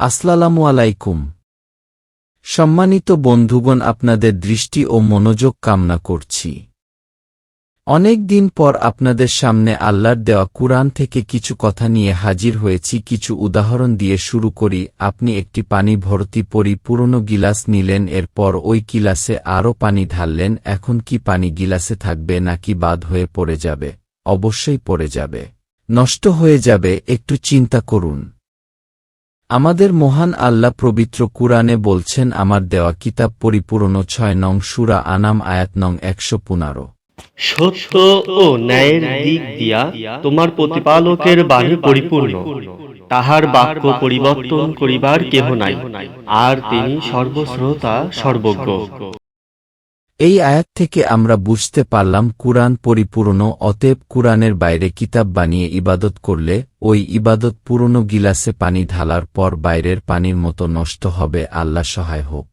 আসসালামু আলাইকুম। সম্মানিত বন্ধুগণ, আপনাদের দৃষ্টি ও মনোযোগ কামনা করছি। অনেক দিন পর আপনাদের সামনে আল্লাহর দেওয়া কুরআন থেকে কিছু কথা নিয়ে হাজির হয়েছি। কিছু উদাহরণ দিয়ে শুরু করি। আপনি একটি পানি ভর্তি পরি পুরনো গিলাস নিলেন, এরপর ওই গিলাসে আরও পানি ঢাললেন। এখন কি পানি গিলাসে থাকবে, নাকি বাদ হয়ে পড়ে যাবে? অবশ্যই পড়ে যাবে। নষ্ট হয়ে যাবে, একটু চিন্তা করুন। আমাদের মহান আল্লাহ পবিত্র কুরআনে বলছেন, আমার দেওয়া কিতাব পরিপূর্ণ ছয় নং সুরা আনাম, আয়াত নং একশো পনেরো। সত্য ও ন্যায়ের দিক দিয়া তোমার প্রতিপালকের বাণী পরিপূর্ণ। তাহার বাক্য পরিবর্তন করিবার কেহ নাই। আর তিনি সর্বশ্রোতা, সর্বজ্ঞ। এই আয়াত থেকে আমরা বুঝতে পারলাম কুরআন পরিপূর্ণ, অতএব কুরআনের বাইরে কিতাব বানিয়ে ইবাদত করলে ওই ইবাদত পুরনো গিলাসে পানি ঢালার পর বাইরের পানির মতো নষ্ট হবে, আল্লাহ সহায় হোক।